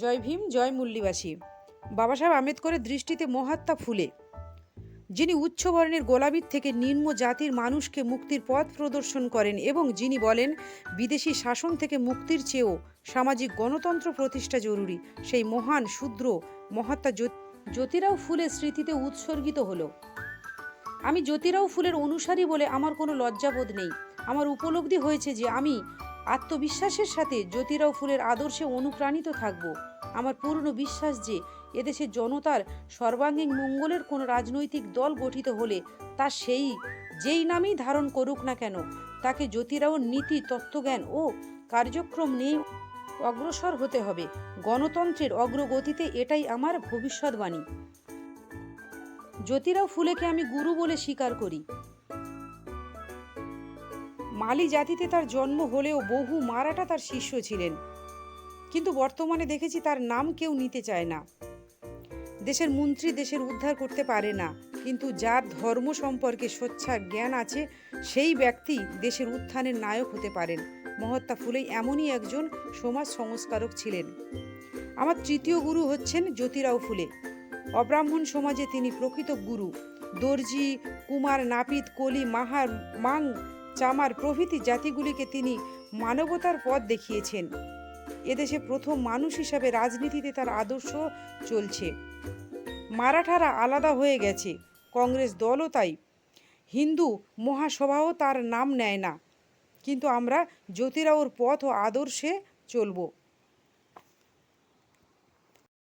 জয় ভীম, জয় মুল্লিবাসী। বাবা সাহেব আম্বেদকরের দৃষ্টিতে মহাত্মা ফুলে। যিনি উচ্চ বর্ণের গোলামির থেকে নিম্ন জাতির মানুষকে মুক্তির পথ প্রদর্শন করেন এবং যিনি বলেন, বিদেশি শাসন থেকে মুক্তির চেয়েও সামাজিক গণতন্ত্র প্রতিষ্ঠা জরুরি, সেই মহান, শূদ্র মহাত্মা জ্যোতিরাও ফুলের স্মৃতিতে উৎসর্গিত হলো। আমি জ্যোতিরাও ফুলের অনুসারী বলে আমার কোনো লজ্জাবোধ নেই। আমার উপলব্ধি হয়েছে যে আমি আত্মবিশ্বাসের সাথে জ্যোতিরাও ফুলের আদর্শে অনুপ্রাণিত থাকব। আমার পূর্ণ বিশ্বাস যে, এদেশের জনতার সর্বাঙ্গীন মঙ্গলের কোনো রাজনৈতিক দল গঠিত হলে তা সেই, যেই নামেই ধারণ করুক না কেন, তাকে জ্যোতিরাওর নীতি, তত্ত্বজ্ঞান ও কার্যক্রম নিয়ে অগ্রসর হতে হবে। গণতন্ত্রের অগ্রগতিতে এটাই আমার ভবিষ্যৎবাণী। জ্যোতিরাও ফুলেকে আমি গুরু বলে স্বীকার করি। মালি জাতিতে তার জন্ম হলেও বহু মারাঠা তার শিষ্য ছিলেন। কিন্তু বর্তমানে দেখেছি তার নাম কেউ নিতে চায় না। দেশের মন্ত্রী দেশের উদ্ধার করতে পারে না, কিন্তু যার ধর্ম সম্পর্কে সোচ্ছা জ্ঞান আছে, সেই ব্যক্তি দেশের উত্থানের নায়ক হতে পারেন। মহাত্মা ফুলে এমনই একজন সমাজ সংস্কারক ছিলেন। আমার তৃতীয় গুরু হচ্ছেন জ্যোতিরাও ফুলে। অব্রাহ্মণ সমাজে তিনি প্রকৃত গুরু। দর্জি, কুমার, নাপিত, কলি, মাহার, মাং চামার প্রভৃতি জাতিগুলিকে তিনি মানবতার পথ দেখিয়েছেন। এদেশে প্রথম মানুষ হিসাবে রাজনীতিতে তার আদর্শ চলছে। মারাঠারা আলাদা হয়ে গেছে, কংগ্রেস দলও তাই। হিন্দু মহাসভাও তার নাম নেয় না, কিন্তু আমরা জ্যোতিরাওর পথ ও আদর্শে চলবো।